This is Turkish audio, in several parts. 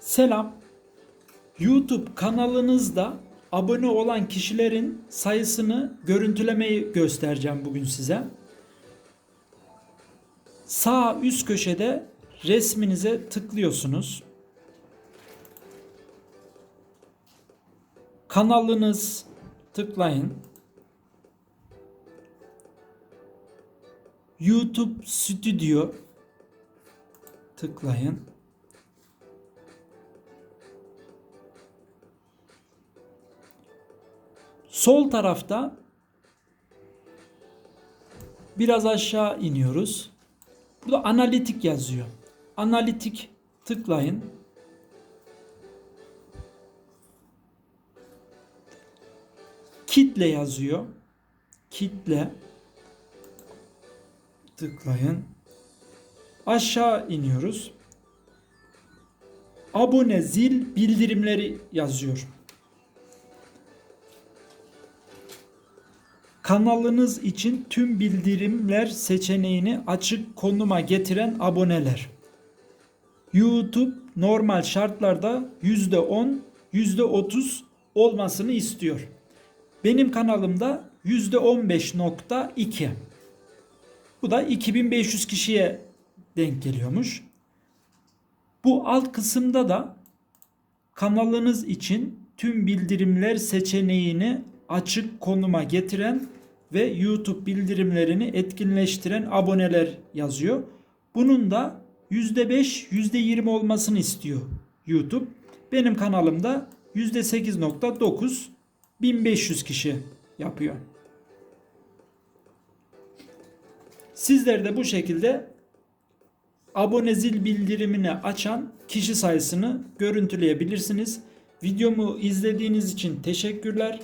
Selam. YouTube kanalınızda abone olan kişilerin sayısını görüntülemeyi göstereceğim bugün size. Sağ üst köşede resminize tıklıyorsunuz. Kanalınız tıklayın. YouTube Studio tıklayın. Sol tarafta biraz aşağı iniyoruz. Burada analitik yazıyor. Analitik tıklayın. Kitle yazıyor. Kitle tıklayın. Aşağı iniyoruz. Abone zil bildirimleri yazıyor. Kanalınız için tüm bildirimler seçeneğini açık konuma getiren aboneler. YouTube normal şartlarda %10, %30 olmasını istiyor. Benim kanalımda %15.2. Bu da 2500 kişiye denk geliyormuş. Bu alt kısımda da kanalınız için tüm bildirimler seçeneğini açık konuma getiren ve YouTube bildirimlerini etkinleştiren aboneler yazıyor. Bunun da %5, %20 olmasını istiyor YouTube. Benim kanalımda %8.9 1500 kişi yapıyor. Sizler de bu şekilde abone zil bildirimini açan kişi sayısını görüntüleyebilirsiniz. Videomu izlediğiniz için teşekkürler.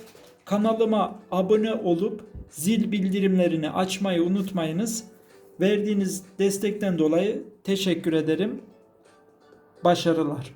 Kanalıma abone olup zil bildirimlerini açmayı unutmayınız. Verdiğiniz destekten dolayı teşekkür ederim. Başarılar.